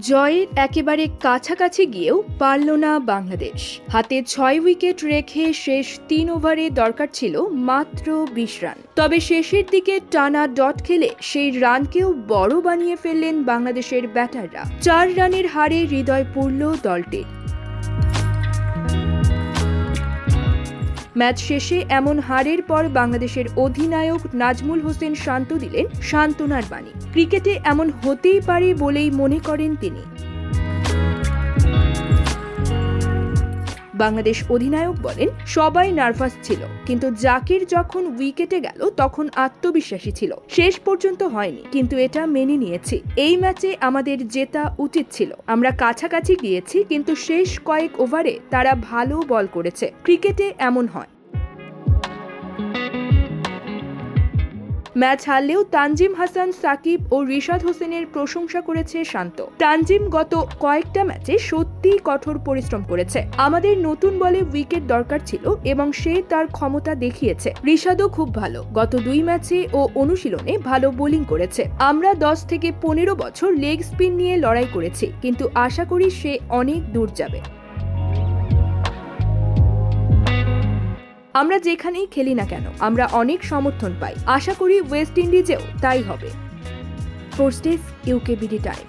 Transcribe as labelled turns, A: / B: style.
A: জয়ের একেবারে কাছাকাছি গিয়েও পারল না বাংলাদেশ। হাতে ছয় উইকেট রেখে শেষ তিন ওভারে দরকার ছিল মাত্র বিশ রান। তবে শেষের দিকে টানা ডট খেলে সেই রানকেও বড় বানিয়ে ফেললেন বাংলাদেশের ব্যাটাররা। চার রানের হারে হৃদয় পড়ল দলটির ম্যাচ শেষে এমন হারের পর বাংলাদেশের অধিনায়ক নাজমুল হোসেন শান্ত দিলেন সান্ত্বনার বাণী। ক্রিকেটে এমন হতেই পারে বলেই মনে করেন তিনি। বাংলাদেশ অধিনায়ক বলেন, সবাই নার্ভাস ছিল। কিন্তু জাকির যখন উইকেটে গেল, তখন আত্মবিশ্বাসী ছিল। শেষ পর্যন্ত হয়নি, কিন্তু এটা মেনে নিয়েছি। এই ম্যাচে আমাদের জেতা উচিত ছিল। আমরা কাছাকাছি গিয়েছি, কিন্তু শেষ কয়েক ওভারে তারা ভালো বল করেছে। ক্রিকেটে এমন হয়। ম্যাচ হারলেও তানজিম হাসান, সাকিব ও রিশাদ হোসেনের প্রশংসা করেছে শান্ত। তানজিম গত কয়েকটা ম্যাচে সত্যিই কঠোর পরিশ্রম করেছে। আমাদের নতুন বলে উইকেট দরকার ছিল এবং সে তার ক্ষমতা দেখিয়েছে। রিশাদও খুব ভালো। গত দুই ম্যাচে ও অনুশীলনে ভালো বোলিং করেছে। আমরা দশ থেকে পনেরো বছর লেগ স্পিন নিয়ে লড়াই করেছি, কিন্তু আশা করি সে অনেক দূর যাবে। আমরা যেখানেই খেলি না কেন, আমরা অনেক সমর্থন পাই। আশা করি ওয়েস্ট ইন্ডিজেও তাই হবে। Force UK BD time